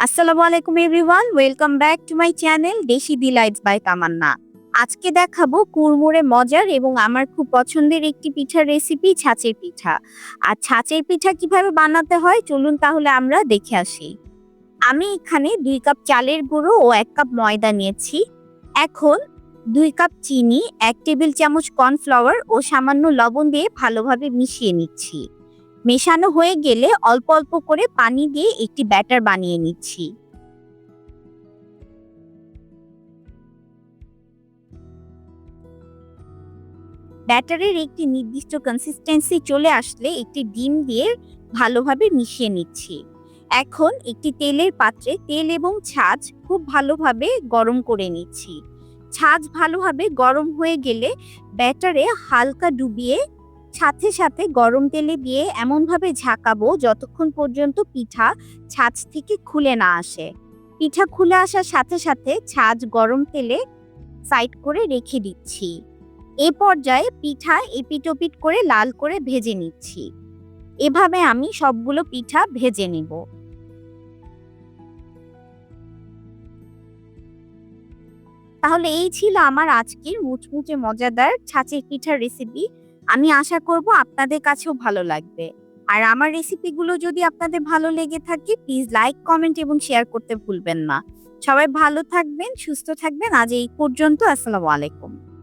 আসসালামু আলাইকুম everyone, welcome back to my channel Desi delights by Tamanna. আজকে দেখাবো কুড়মুড়ে মজার এবং আমার খুব পছন্দের একটি পিঠার রেসিপি, ছাঁচের পিঠা। আর ছাঁচের পিঠা কীভাবে বানাতে হয়, চলুন তাহলে আমরা দেখে আসি। আমি এখানে দুই কাপ চালের গুঁড়ো ও এক কাপ ময়দা নিয়েছি। এখন দুই কাপ চিনি, এক টেবিল চামচ কর্নফ্লাওয়ার ও সামান্য লবণ দিয়ে ভালোভাবে মিশিয়ে নিচ্ছি। মেশানো হয়ে গেলে অল্প অল্প করে পানি দিয়ে একটি ব্যাটার বানিয়ে নিচ্ছি। ব্যাটারের একটি নির্দিষ্ট কনসিস্টেন্সি চলে আসলে একটি ডিম দিয়ে ভালোভাবে মিশিয়ে নিচ্ছি। এখন একটি তেলের পাত্রে তেল এবং ছাঁচ খুব ভালোভাবে গরম করে নিচ্ছি। ছাঁচ ভালোভাবে গরম হয়ে গেলে ব্যাটারে হালকা ডুবিয়ে সাথে সাথে গরম তেলে দিয়ে এমনভাবে ঝাঁকাবো যতক্ষণ পর্যন্ত পিঠা ছাঁচ থেকে খুলে না আসে। পিঠা খুলে আসার সাথে সাথে ছাঁচ গরম তেলে সাইড করে রেখে দিচ্ছি। এ পর্যায়ে পিঠা এপিটোপিট করে লাল করে ভেজে নিচ্ছি। এভাবে আমি সবগুলো পিঠা ভেজে নেব। তাহলে এই ছিল আমার আজকের মুচমুচে মজাদার ছাঁচের পিঠার রেসিপি আমি আশা করব আপনাদের কাছেও ভালো লাগবে। আর আমার রেসিপিগুলো যদি আপনাদের ভালো লেগে থাকে প্লিজ লাইক কমেন্ট এবং শেয়ার করতে ভুলবেন না। সবাই ভালো থাকবেন, সুস্থ থাকবেন। আজ এই পর্যন্ত, আসসালামু আলাইকুম।